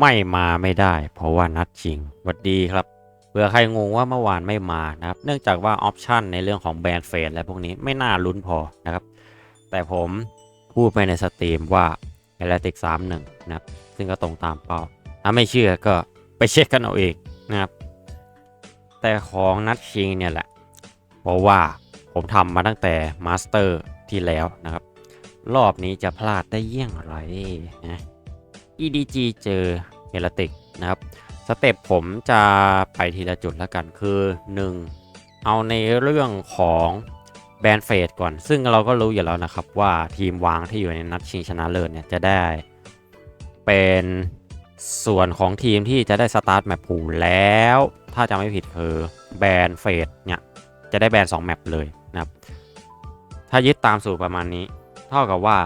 ไม่มาไม่ได้ เพราะว่านัดชิงสวัสดีครับเผื่อใครงงว่าเมื่อวานไม่มานะครับ เนื่องจากว่าออปชันในเรื่องของแบรนด์เฟสและพวกนี้ไม่น่าลุ้นพอนะครับ แต่ผมพูดไปในสตรีมว่า e l a t i c 31 นะครับ ซึ่งก็ตรงตามเป้า ถ้าไม่เชื่อก็ไปเช็คกันเอาเองนะครับ แต่ของนัดชิงเนี่ยแหละ เพราะว่าผมทำมาตั้งแต่มาสเตอร์ที่แล้วนะครับ รอบนี้จะพลาดได้เยี่ยงไรนะ EDG เจอเฮลติกนะครับสเต็ปผมจะไปทีละจุดแล้วกันคือ 1. เอาในเรื่องของแบนเฟสก่อน ซึ่งเราก็รู้อยู่แล้วนะครับว่าทีมวางที่อยู่ในนัดชิงชนะเลิศเนี่ยจะได้เป็นส่วนของทีมที่จะได้สตาร์ทแมปผูแล้ว ถ้าจำไม่ผิดคือแบนเฟสเนี่ยจะได้แบน2แมปเลยนะครับถ้ายึดตามสูตรประมาณนี้ เท่ากับว่า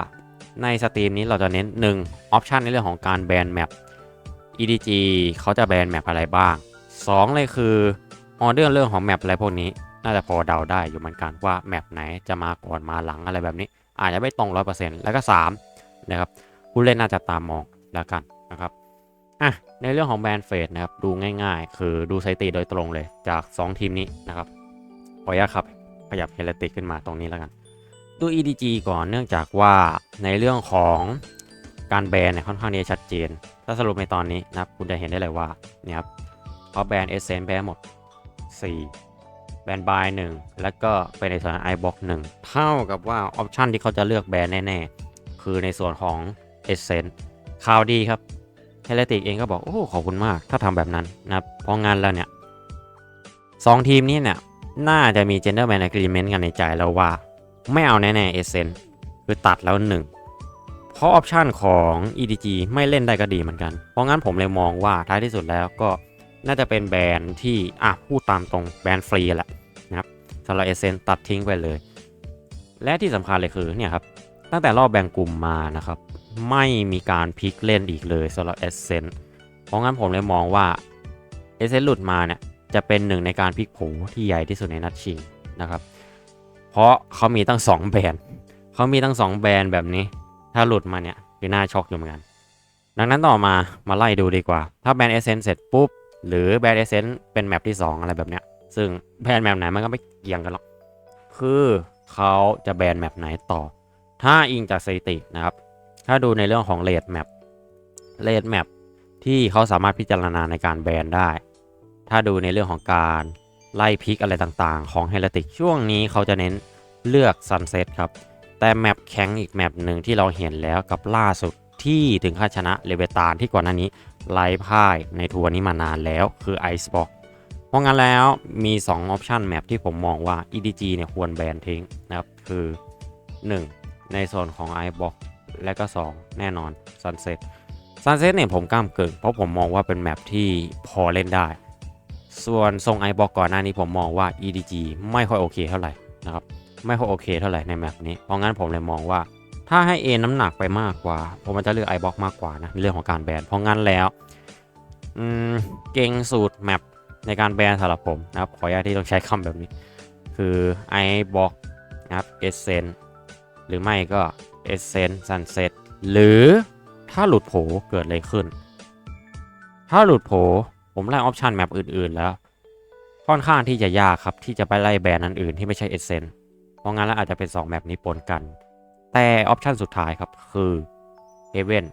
ในสตรีมนี้เราจะเน้น 1. ออปชันในเรื่องของการแบนแมป EDG เขาจะแบนแมปอะไรบ้าง 2 เลยคือออเดอร์เรื่องของแมปอะไรพวกนี้ น่าจะพอเดาได้อยู่เหมือนกันว่าแมปไหนจะมาก่อนมาหลังอะไรแบบนี้ อาจจะไม่ตรง 100%แล้วก็3นะครับผู้เล่นน่าจะตามมองแล้วกันนะครับอะในเรื่องของแบนเฟสนะครับดูง่ายๆ คือดูสถิติโดยตรงเลยจาก 2 ทีมนี้นะครับขออนุญาตครับขยับเฮลติกขึ้นมาตรงนี้แล้วกัน ดู EDG ก่อนเนื่องจากว่าในเรื่องของการแบนเนี่ยค่อนข้างจะชัดเจน ถ้าสรุปในตอนนี้นะครับคุณจะเห็นได้เลยว่าเนี่ยครับเขาแบนเอเซนแบนหมด 4 แบนบาย1แล้วก็เป็นในส่วนของ iBox 1เท่ากับว่าออปชันที่เขาจะเลือกแบนแน่ๆ คือในส่วนของ e s s e n ข่าวดีครับเฮลติกเองก็บอก โอ้ขอบคุณมากถ้าทำแบบนั้นนะครับเพราะงานแล้วเนี่ยสองทีมนี้เนี่ยน่าจะมี gentleman agreement กันในใจแล้วว่า ไม่เอาแน่ๆเอเซนคือตัดแล้วหนึ่งเพราะออปชันของ EDG ไม่เล่นได้ก็ดีเหมือนกัน เพราะงั้นผมเลยมองว่าท้ายที่สุดแล้วก็น่าจะเป็นแบรนด์ที่อะพูดตามตรงแบรนด์ฟรีแหละนะครับสำหรับเอเซนตัดทิ้งไปเลย และที่สำคัญเลยคือเนี่ยครับตั้งแต่รอบแบ่งกลุ่มมานะครับไม่มีการพลิกเล่นอีกเลยสำหรับเอเซนเพราะงั้นผมเลยมองว่าเอเซนหลุดมาเนี่ยจะเป็นหนึ่งในการพลิกโผที่ใหญ่ที่สุดในนัดชิงนะครับ เพราะเขามีตั้ง 2 แบรนด์เขามีตั้ง 2 แบรนด์แบบนี้ ถ้าหลุดมาเนี่ยคือน่าช็อกอยู่เหมือนกัน ดังนั้นต่อมามาไล่ดูดีกว่า ถ้าแบรนด์เอเซนเสร็จปุ๊บ หรือแบรนด์เอเซนเป็นแมปที่ 2 อะไรแบบเนี้ย ซึ่งแบรนด์แมปไหนมันก็ไม่เกี่ยงกันหรอก คือเขาจะแบรนด์แมปไหนต่อ ถ้าอิงจากสถิตินะครับ ถ้าดูในเรื่องของเลดแมปเลดแมปที่เขาสามารถพิจารณาในการแบนได้ ถ้าดูในเรื่องของการ ไล่พิกอะไรต่างๆ ของเฮลติกช่วงนี้เขาจะเน้นเลือก Sunset ครับ แต่แมปแข็งอีกแมปหนึ่งที่เราเห็นแล้วกับล่าสุดที่ถึงขั้นชนะเลเวตานที่ก่อนหน้านี้ไล่พ่ายในทัวร์นี้มานานแล้วคือ Icebox เพราะงั้นแล้วมี 2 ออปชันแมปที่ผมมองว่า EDG เนี่ยควรแบนทิ้งนะครับคือ 1. ในส่วนของ Icebox และก็ 2 แน่นอน Sunset Sunset เนี่ยผมกล้ามเกินเพราะผมมองว่าเป็นแมปที่พอเล่นได้ ส่วนทรง Icebox ก่อนหน้านี้ผมมองว่า EDG ไม่ค่อยโอเคเท่าไหร่นะครับไม่ค่อยโอเคเท่าไหร่ในแมปนี้เพราะงั้นผมเลยมองว่า ถ้าให้ A น้ำหนักไปมากกว่า ผมจะเลือก iBox มากกว่านะในเรื่องของการแบนเพราะงั้นแล้วเก่งสูตรแมปในการแบนสำหรับผมนะครับขออนุญาตที่ต้องใช้คำแบบนี้ คือ iBox นะครับ Essence หรือไม่ก็ Essence Sunset หรือถ้าหลุดโผเกิดอะไรขึ้น ถ้าหลุดโผ ผมไล่ออปชันแมปอื่นๆแล้ว ค่อนข้างที่จะยากครับที่จะไปไล่แบรนด์อันอื่นที่ไม่ใช่ Essence เพราะงั้นแล้วอาจจะเป็น2แมปนี้ปนกัน แต่ออปชันสุดท้ายครับคือ Heaven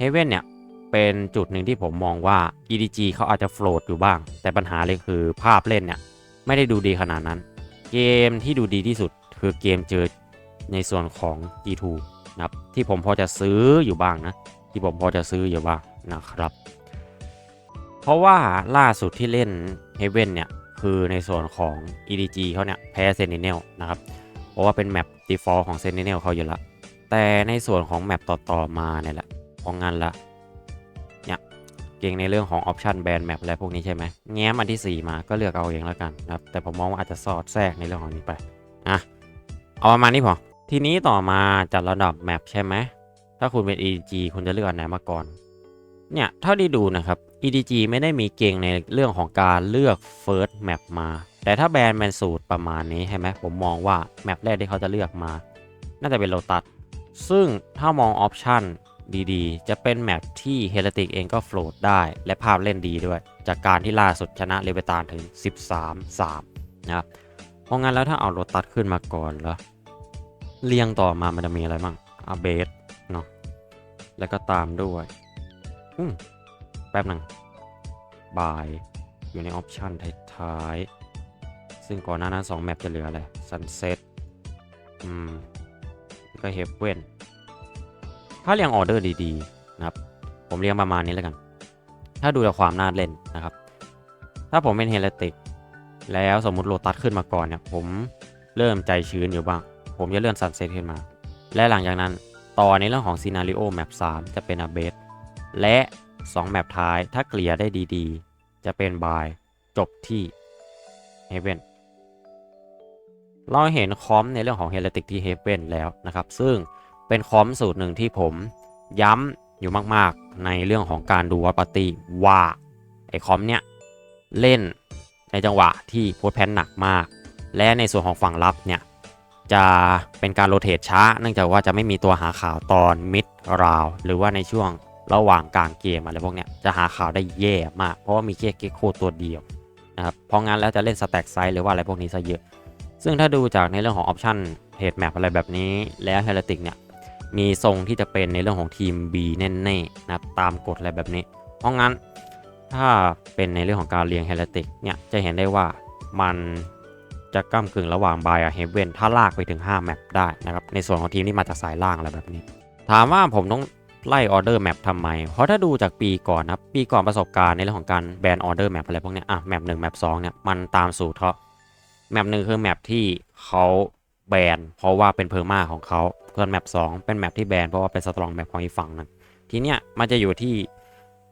Heaven เนี่ยเป็นจุดหนึ่งที่ผมมองว่า EDG เขาอาจจะโฟลดอยู่บ้าง แต่ปัญหาเลยคือภาพเล่นเนี่ยไม่ได้ดูดีขนาดนั้น เกมที่ดูดีที่สุดคือเกมเจอในส่วนของ G2 นะครับที่ผมพอจะซื้ออยู่บ้างนะ ที่ผมพอจะซื้ออยู่บ้างนะครับ เพราะว่าล่าสุดที่เล่น Heaven เนี่ย คือในส่วนของ EDG เขาเนี่ย แพ้ Sentinel นะครับ เพราะว่าเป็นแมป default ของ Sentinel เขาอยู่ละ แต่ในส่วนของแมปต่อๆมาเนี่ยแหละของงานละเนี่ยเก่งในเรื่องของ option ban map อะไรพวกนี้ใช่ไหมแง้มอันที่ 4 มาก็เลือกเอาเองแล้วกันนะครับ แต่ผมมองว่าอาจจะสอดแทรกในเรื่องของนี้ไปอะเอาประมาณนี้พอทีนี้ต่อมาจัดระดับแมปใช่ไหมถ้าคุณเป็น EDG คุณจะเลือกอันไหนมาก่อน เนี่ยเท่าที่ดูนะครับ EDG ไม่ได้มีเก่งในเรื่องของการเลือก first map มา แต่ถ้าแบรนด์แมนสูตรประมาณนี้ใช่ไหมผมมองว่า แมปแรกที่เขาจะเลือกมา น่าจะเป็นโลตัสซึ่งถ้ามองออปชันดีๆ จะเป็นแมปที่เฮลติกเองก็โฟลดได้ และภาพเล่นดีด้วย จากการที่ล่าสุดชนะเลเวตานถึง 13-3 นะครับ เพราะงั้นแล้วถ้าเอาโรตัสขึ้นมาก่อนแล้วเรียงต่อมามันจะมีอะไรบ้างอาเบสเนาะแล้วก็ตามด้วย อืมแป๊บหนึ่งบาย อยู่ในออปชันท้ายๆ ซึ่งก่อนหน้านั้น2แมปจะเหลืออะไร Sunset อืมก็เฮฟเว่นถ้าเรียงออเดอร์ดีๆ นะครับ ผมเรียงประมาณนี้แล้วกัน ถ้าดูจากความน่าเล่นนะครับ ถ้าผมเป็นเฮเลติก แล้วสมมุติโลตัสขึ้นมาก่อนเนี่ย ผมเริ่มใจชื้นอยู่บ้าง ผมจะเลื่อนซันเซ็ตขึ้นมา และหลังจากนั้น ต่อในเรื่องของซีนารีโอแมป3จะเป็นอาเบส และ 2 แมปท้ายถ้าเกลี่ยได้ดีๆ จะเป็นบายจบที่เฮเ e นเราเห็นคอมในเรื่องของเฮเลติกที่เฮเ e นแล้วนะครับ ซึ่งเป็นคอมสูตรหนึ่งที่ผมย้ำอยู่มากๆ ในเรื่องของการดูวัตปาร์ตี้ว่าไอคอมเนี่ยเล่นในจังหวะที่โพสแพนหนักมาก และในส่วนของฝั่งรับเนี่ยจะเป็นการโรเตทช้า เนื่องจากว่าจะไม่มีตัวหาข่าวตอนมิดราวหรือว่าในช่วง ระหว่างกลางเกมอะไรพวกเนี้ยจะหาข่าวได้แย่มาก เพราะว่ามีแค่เกโคตัวเดียวนะครับเพราะงั้นแล้วจะเล่นสแต็กไซส์หรือว่าอะไรพวกนี้ซะเยอะ ซึ่งถ้าดูจากในเรื่องของออปชันเฮดแมปอะไรแบบนี้แล้วเฮลติกเนี่ยมีทรงที่จะเป็นในเรื่องของทีม B แน่ๆนะครับตามกฎอะไรแบบนี้ เพราะงั้นถ้าเป็นในเรื่องของการเรียงเฮลติกเนี่ยจะเห็นได้ว่ามันจะก้ากึ่งระหว่างบายกับเฮเวนถ้าลากไปถึง 5 แมปได้นะครับในส่วนของทีมที่มาจากสายล่างอะไรแบบนี้ ถามว่าผมต้อง ไล่ออเดอร์แมปทำไม เพราะถ้าดูจากปีก่อนนะปีก่อนประสบการณ์ในเรื่องของการแบนออเดอร์แมปอะไรพวกนี้อะแมปหนึ่งแมปสองเนี่ยมันตามสูตรเขาแมปหนึ่งคือแมปที่เขาแบนเพราะว่าเป็นเพอร์มาของเขาส่วนแมป2เป็นแมปที่แบนเพราะว่าเป็นสตรองแมปของอีกฝั่งนึงทีเนี้ยมันจะอยู่ที่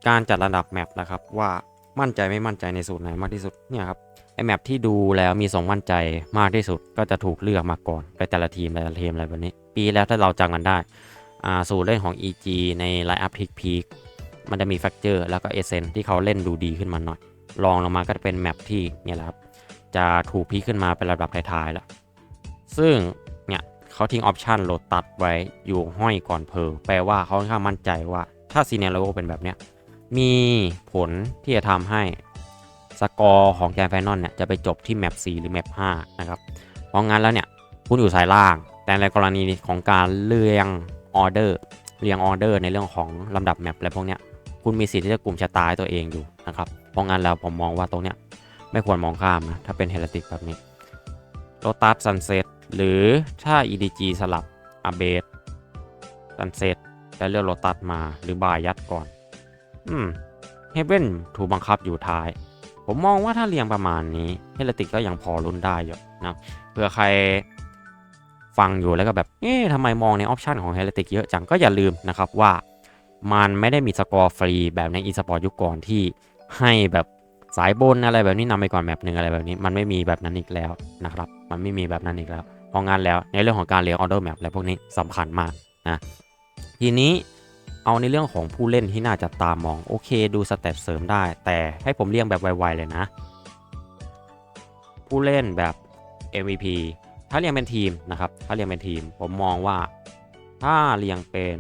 การจัดระดับแมปนะครับว่ามั่นใจไม่มั่นใจในสูตรไหนมากที่สุดเนี่ยครับไอแมปที่ดูแล้วมีทรงมั่นใจมากที่สุดก็จะถูกเลือกมาก่อนไปแต่ละทีมแต่ละทีมอะไรแบบนี้ ปีแล้วถ้าเราจำกันได้ สูตรเล่นของ EG ในไลน์อัพพิกพีคมันจะมีแฟกเจอร์แล้วก็เอเซนที่เขาเล่นดูดีขึ้นมาหน่อยลองลงมาก็จะเป็นแมปที่เนี่ยแหละครับจะถูกพีขึ้นมาเป็นระดับท้ายๆแล้ว ซึ่งเนี่ยเขาทิ้งออปชันโหลดตัดไว้อยู่ห้อยก่อนเพอแปลว่าเขาค่อนข้างมั่นใจว่าถ้าซีเนโรเป็นแบบเนี้ยมีผลที่จะทำให้สกอร์ของแกนแฟนนอนเนี่ยจะไปจบที่แมป4หรือแมป5นะครับ เพราะงั้นแล้วเนี่ยคุณอยู่สายล่าง แต่ในกรณีของการเรียง ออเดอร์เรียงออเดอร์ในเรื่องของลำดับแมปอะไรพวกเนี้ยคุณมีสิทธิ์ที่จะกลุ่มชะตาตัวเองอยู่นะครับเพราะงั้นแล้วผมมองว่าตรงเนี้ยไม่ควรมองข้ามนะถ้าเป็นเฮลติกแบบนี้โ o ตัสซันเซ็ตหรือถ้า EDG สลับอาเบสซันเซ็ตแล้วเลือกโ o ตัสมาหรือบายยัดก่อน อืมเฮเว่นถูกบังคับอยู่ท้าย ผมมองว่าถ้าเรียงประมาณนี้เฮลติกก็ยังพอรุนได้อยู่นะเผื่อใคร ฟังอยู่แล้วก็แบบ เอ๊ะทำไมมองในออปชันของเฮลติกเยอะจังก็อย่าลืมนะครับว่า มันไม่ได้มีสกอร์ฟรีแบบในอีสปอร์ตยุคก่อนที่ให้แบบสายบนอะไรแบบนี้นำไปก่อนแบบหนึ่งอะไรแบบนี้ มันไม่มีแบบนั้นอีกแล้วนะครับ มันไม่มีแบบนั้นอีกแล้วพราะงั้นแล้วในเรื่องของการเรียงออเดอร์แมปอะไรพวกนี้สำคัญมากนะทีนี้เอาในเรื่องของผู้เล่นที่น่าจับตามองโอเค ดูสเตตเสริมได้ แต่ให้ผมเรียงแบบไวๆเลยนะ ผู้เล่นแบบ MVP ถ้าเรียงเป็นทีมนะครับ ถ้าเรียงเป็นทีม ผมมองว่า ถ้าเรียงเป็น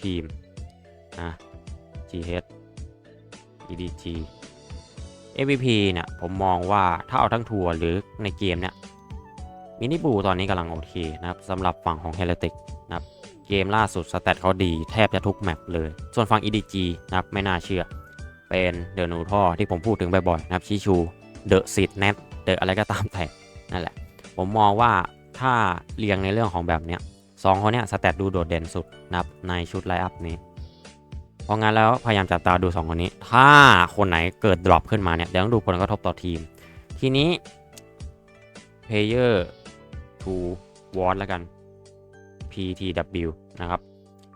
ทีมนะ GH EDG MVP เนี่ยผมมองว่าถ้าเอาทั้งทัวร์หรือในเกมเนี่ยมินิบูตอนนี้กำลังโอเคนะครับสำหรับฝั่งของ h e l e t i c นะครับเกมล่าสุดสเตตเขาดีแทบจะทุกแมปเลย ส่วนฝั่ง EDG นะครับไม่น่าเชื่อ เป็นเดอะนูท่อที่ผมพูดถึงบ่อยๆนะครับชิชูเดอะซิดเน็ตเดอะอะไรก็ตามแต่นั่นแหละ ผมมองว่าถ้าเรียงในเรื่องของแบบเนี้ยสองคนเนี้ยสเตตดูโดดเด่นสุดนะครับในชุดไลอัพนี้เพราะงั้นแล้วพยายามจับตาดู 2 คนนี้ ถ้าคนไหนเกิดดรอปขึ้นมาเนี่ยเดี๋ยวต้องดูผลกระทบต่อทีม ทีนี้ player to watch แล้วกัน PTW นะครับ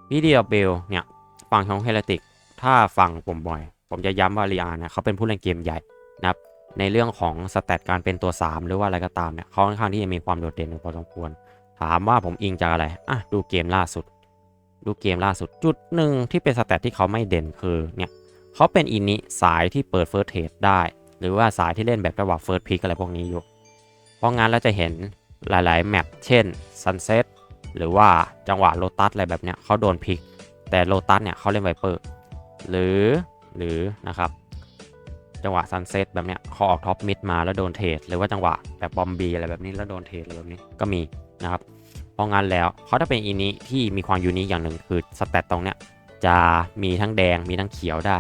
PTW เนี่ยฝั่งของเฮลติก ถ้าฟังผมบ่อย ผมจะย้ำว่าเรียนเนี่ยเขาเป็นผู้เล่นเกมใหญ่นะครับ ในเรื่องของสเตตการเป็นตัว 3 หรือว่าอะไรก็ตามเนี่ยเขาค่อนข้างที่จะมีความโดดเด่นพอสมควร ถามว่าผมอิงจากอะไรอะดูเกมล่าสุด ดูเกมล่าสุดจุดหนึ่งที่เป็นสแตทที่เขาไม่เด่นคือเนี่ยเขาเป็นอินนิสายที่เปิดเฟิร์สเทรดได้ หรือว่าสายที่เล่นแบบจังหวะเฟิร์สพิกอะไรพวกนี้อยู่ เพราะงั้นเราจะเห็นหลายๆแมปเช่น Sunset หรือว่าจังหวะโ o ตัสอะไรแบบเนี้ยเขาโดนพิก แต่โลตัสเนี่ยเขาเล่นไวเปอร์หรือหรือนะครับ จังหวะซันเซ็ตแบบเนี้ยเขาออกท็อปมิดมาแล้วโดนเทรดหรือว่าจังหวะแบบบอมบีอะไรแบบนี้แล้วโดนเทรดอะไรแบบนี้ก็มีนะครับเพราะงั้นแล้วเขาถ้าเป็นอีนี้ที่มีความยูนิคอย่างหนึ่งคือสเตตตรงเนี้ยจะมีทั้งแดงมีทั้งเขียวได้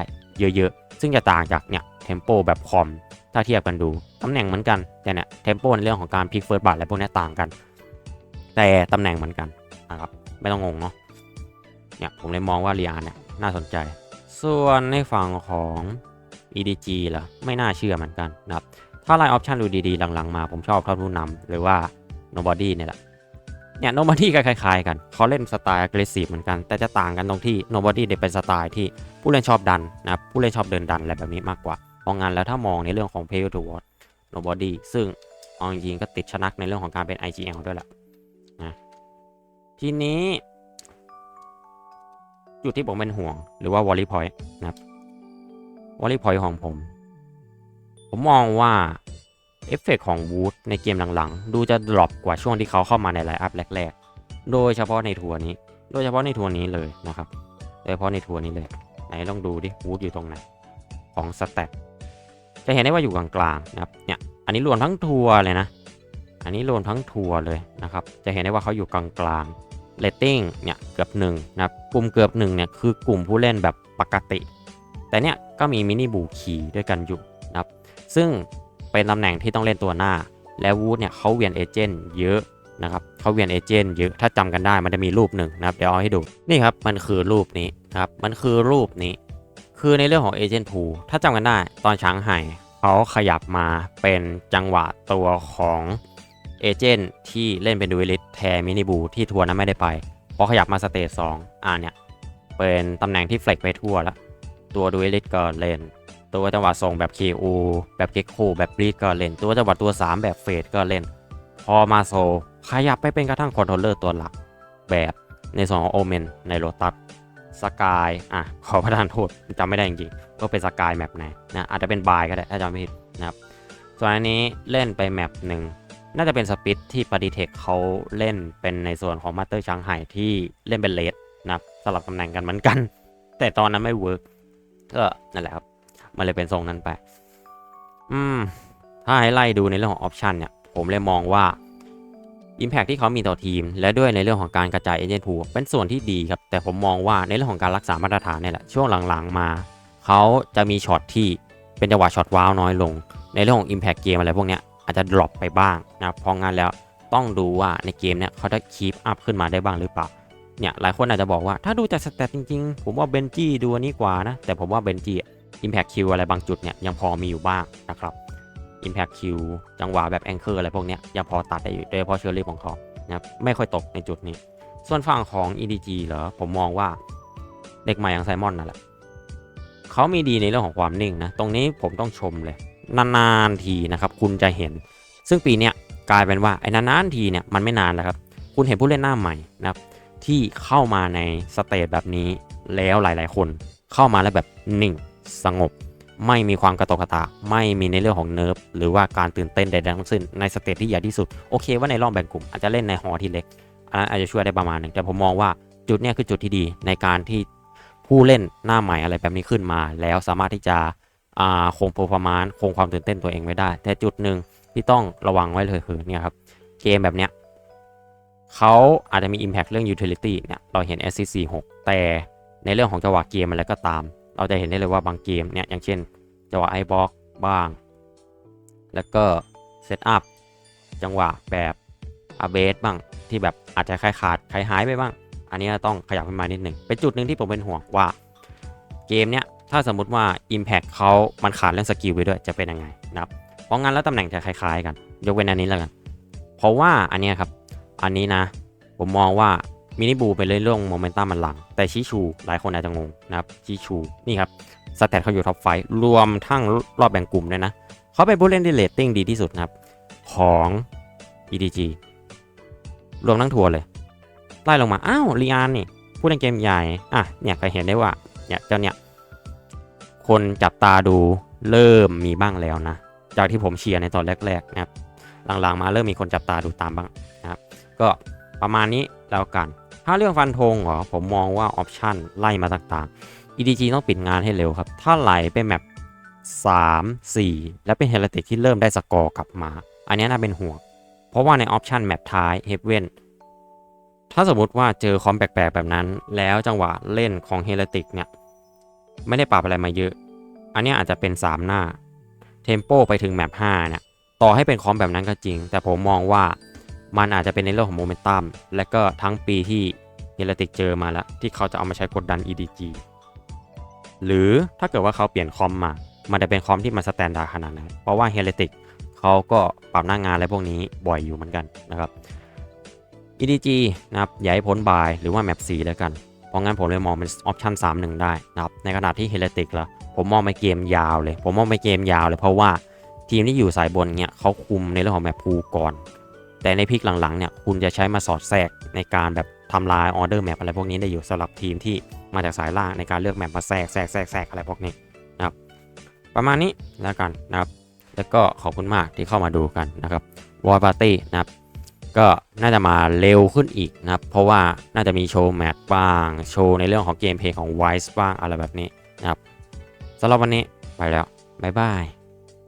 เยอะๆ ซึ่งจะต่างจากเนี่ยเทมโปแบบคอมถ้าเทียบกันดูตำแหน่งเหมือนกันแต่เนี่ยเทมโปในเรื่องของการพลิกเฟิร์สบัตอะไรพวกนี้ต่างกัน แต่ตำแหน่งเหมือนกันนะครับไม่ต้องงงเนาะเนี่ยผมเลยมองว่าเรียนเนี่ยน่าสนใจ ส่วนในฝั่งของ EDG ล่ะไม่น่าเชื่อเหมือนกันนะครับ ถ้าไลน์ออปชันดูดีๆ หลังๆ มาผมชอบเท่าผู้นำหรือว่า Nobody เนี่ยแหละ เนี่ย Nobody ก็คล้ายๆ กัน เขาเล่นสไตล์ aggressive เหมือนกัน แต่จะต่างกันตรงที่ Nobody เนี่ยเป็นสไตล์ที่ผู้เล่นชอบดันนะครับ ผู้เล่นชอบเดินดันอะไรแบบนี้มากกว่าเพราะงั้นแล้วถ้ามองในเรื่องของ Pay to Watch Nobody ซึ่งเอาจริงก็ติดชนักในเรื่องของการเป็น IGL ด้วยแหละนะทีนี้ จุดที่ผมเป็นห่วงหรือว่า Volley Point นะครับ Volley Point ของผม ผมมองว่าเอฟเฟกของวูดในเกมหลังๆ ดูจะดรอปกว่าช่วงที่เขาเข้ามาในไลน์อัพแรกๆ โดยเฉพาะในทัวร์นี้ โดยเฉพาะในทัวร์นี้เลยนะครับ โดยเฉพาะในทัวร์นี้เลย ไหนลองดูดิวูดอยู่ตรงไหน ของสแตทจะเห็นได้ว่าอยู่กลางๆนะครับ เนี่ย อันนี้รวมทั้งทัวร์เลยนะ อันนี้รวมทั้งทัวร์เลยนะครับ จะเห็นได้ว่าเขาอยู่กลางๆเรตติ้งเนี่ยเกือบหนึ่งนะครับ กลุ่มเกือบหนึ่งเนี่ยคือกลุ่มผู้เล่นแบบปกติ แต่เนี่ยก็มีมินิบูขี่ด้วยกันอยู่นะครับซึ่งเป็นตำแหน่งที่ต้องเล่นตัวหน้า และวูดเนี่ยเขาเวียนเอเจนต์เยอะนะครับเขาเวียนเอเจนต์เยอะถ้าจำกันได้มันจะมีรูปหนึ่งนะครับเดี๋ยวเอาให้ดูนี่ครับมันคือรูปนี้นะครับมันคือรูปนี้ คือในเรื่องของเอเจนต์พูถ้าจำกันได้ตอนช้างไห่เขาขยับมาเป็นจังหวะตัวของเอเจนต์ที่เล่นเป็นดูเอลิสแทนมินิบูที่ทัวร์นั้นไม่ได้ไปพอขยับมาสเตจสองอ่าเนี่ยเป็นตำแหน่งที่เฟล็กไปทั่วแล้ว ตัวดูเอลิสก็เล่น ตัวจังหวะส่งแบบ KO แบบเก็กโคแบบบลีดก็เล่น ตัวจังหวะตัว 3 แบบเฟดก็เล่น พอมาโซขยับไปเป็นกระทั่งคอนโทรลเลอร์ตัวหลัก แบบในส่วนของโอเมนในโ o ตัสสกายอะขอประทานโทษจำไม่ได้จริงๆว่าเป็นสกายแมปไหนนะอาจจะเป็นบายก็ได้ถ้าจำไม่ผิดนะครับส่วนอันนี้เล่นไปแมปหนึ่งน่าจะเป็นสปิดที่ปฏิเทคเขาเล่นเป็นในส่วนของมาสเตอร์ชังไห่ที่เล่นเป็นเลดนะครับสลับตำแหน่งกันเหมือนกัน แต่ตอนนั้นไม่เวิร์ก ก็นั่นแหละครับ มันเลยเป็นทรงนั้นไป อืม ถ้าให้ไล่ดูในเรื่องของออปชันเนี่ย ผมเลยมองว่า Impact ที่เขามีต่อทีม และด้วยในเรื่องของการกระจายเอเจนต์พูเป็นส่วนที่ดีครับ แต่ผมมองว่าในเรื่องของการรักษามาตรฐานเนี่ยแหละ ช่วงหลังๆมา เขาจะมีช็อตที่เป็นจังหวะช็อตว้าวน้อยลง ในเรื่องของ Impact เกมอะไรพวกเนี้ยอาจจะดรอปไปบ้างนะครับเพราะงั้นแล้วต้องดูว่าในเกมเนี่ยเขาจะคีปอัพขึ้นมาได้บ้างหรือเปล่า เนี่ยหลายคนอาจจะบอกว่าถ้าดูจากสแตทจริงๆ ผมว่าเบนจี้ดูอันนี้กว่านะ แต่ผมว่าเบนจี้ Impact Q อะไรบางจุดเนี่ยยังพอมีอยู่บ้างนะครับ Impact Q จังหวะแบบแองเกอร์อะไรพวกเนี้ยยังพอตัดได้อยู่โดยเฉพาะเชอร์รี่ของเขานะครับไม่ค่อยตกในจุดนี้ ส่วนฝั่งของ EDG เหรอผมมองว่าเด็กใหม่อย่างไซมอนนั่นแหละเขามีดีในเรื่องของความนิ่งนะตรงนี้ผมต้องชมเลยนานๆทีนะครับคุณจะเห็น ซึ่งปีเนี้ยกลายเป็นว่าไอ้นานๆทีเนี่ยมันไม่นานแล้วครับคุณเห็นผู้เล่นหน้าใหม่นะครับ ที่เข้ามาในสเตจแบบนี้แล้วหลาย ๆ คน เข้ามาแล้วแบบนิ่ง สงบ ไม่มีความกระตกกระตากไม่มีในเรื่องของเนิร์ฟหรือว่าการตื่นเต้นใดๆทั้งสิ้นในสเตจที่ใหญ่ที่สุดโอเคว่าในรอบแบ่งกลุ่มอาจจะเล่นในหอที่เล็กอันนั้นอาจจะช่วยได้ประมาณหนึ่งแต่ผมมองว่าจุดเนี้ยคือจุดที่ดีในการที่ผู้เล่นหน้าใหม่อะไรแบบนี้ขึ้นมา แล้วสามารถที่จะคงโปรฟอร์มานคงความตื่นเต้นตัวเองไว้ได้ แต่จุดหนึ่งที่ต้องระวังไว้เลยคือเนี่ยครับเกมแบบเนี้ย เขาอาจจะมี Impact เรื่อง Utility เนี่ยเราเห็น SCC 6แต่ในเรื่องของจังหวะเกมอะไรก็ตาม เราจะเห็นได้เลยว่าบางเกมเนี่ยอย่างเช่นจังหวะไอบล็อกบ้าง แล้วก็เซตอัพจังหวะแบบอาเบสบ้างที่แบบอาจจะคล้ายขาดคลายหายไปบ้าง อันนี้ต้องขยับขึ้นมานิดหนึ่งเป็นจุดหนึ่งที่ผมเป็นห่วงว่าเกมเนี้ยถ้าสมมุติว่า Impact เขามันขาดเรื่องสกิลไปด้วยจะเป็นยังไงนะครับเพราะงั้นแล้วตำแหน่งจะคล้ายๆกัน ยกเว้นอันนี้แล้วกัน เพราะว่าอันนี้ครับ อันนี้นะ ผมมองว่ามินิบูไปเรื่องโมเมนตัมมันหลัง แต่ชิชู หลายคนอาจจะงงนะครับชิชู นี่ครับสแตทเขาอยู่ท็อปไฟรวมทั้งรอบแบ่งกลุ่มด้วยนะ เขาเป็นผู้เล่นที่เรตติ้งดีที่สุดนะครับ ของ EDG รวมทั้งทัวร์เลย ไล่ลงมา อ้าวลีอานนี่ ผู้เล่นเกมใหญ่ อะ เนี่ยก็เห็นได้ว่า เนี่ยเจ้าเนี่ย คนจับตาดูเริ่มมีบ้างแล้วนะ จากที่ผมเชียร์ในตอนแรกๆนะครับ หลังๆมาเริ่มมีคนจับตาดูตามบ้าง ก็ประมาณนี้แล้วกัน ถ้าเรื่องฟันธงเหรอผมมองว่าออปชันไล่มาต่างๆ EDG ต้องปิดงานให้เร็วครับ ถ้าไหลไปแมป3 4 แล้วเป็นเฮลติกที่เริ่มได้สกอร์กลับมา อันนี้น่าเป็นห่วง เพราะว่าในออปชันแมปท้ายเฮฟเว่นถ้าสมมติว่าเจอคอมแปลกๆ แบบนั้น แล้วจังหวะเล่นของเฮลติกเนี่ยไม่ได้ปรับอะไรมาเยอะ อันนี้อาจจะเป็น 3 หน้า เทมโปไปถึงแมป5เนี่ย ต่อให้เป็นคอมแบบนั้นก็จริง แต่ผมมองว่า มันอาจจะเป็นในเรื่องของโมเมนตัมและก็ทั้งปีที่เฮลติกเจอมาแล้ว ที่เขาจะเอามาใช้กดดัน EDG หรือถ้าเกิดว่าเขาเปลี่ยนคอมมา มันจะเป็นคอมที่มันสแตนดาร์ดขนาดนั้น เพราะว่าเฮลติกเขาก็ปรับหน้างานอะไรพวกนี้บ่อยอยู่เหมือนกันนะครับ EDG นะครับอย่าให้พ้นบายหรือว่าแมป4แล้วกัน เพราะงั้นผมเลยมองเป็นออปชัน3 1 ได้นะครับ ในขณะที่เฮเลติกละผมมองไปเกมยาวเลย ผมมองไปเกมยาวเลยเพราะว่าทีมที่อยู่สายบนเนี่ยเขาคุมในเรื่องของแมปพูก่อน แต่ในพิกหลังๆเนี่ยคุณจะใช้มาสอดแทรกในการแบบทำลายออเดอร์แมปอะไรพวกนี้ได้อยู่สำหรับทีมที่มาจากสายล่างในการเลือกแมปมาแทรกแทรกแทรกแทรกอะไรพวกนี้นะครับประมาณนี้แล้วกันนะครับแล้วก็ขอบคุณมากที่เข้ามาดูกันนะครับวอลปาร์ตี้นะครับก็น่าจะมาเร็วขึ้นอีกนะครับ เพราะว่าน่าจะมีโชว์แมตช์บ้างโชว์ในเรื่องของเกมเพลย์ของ Wise บ้างอะไรแบบนี้นะครับสำหรับวันนี้ไปแล้ว บ๊ายบาย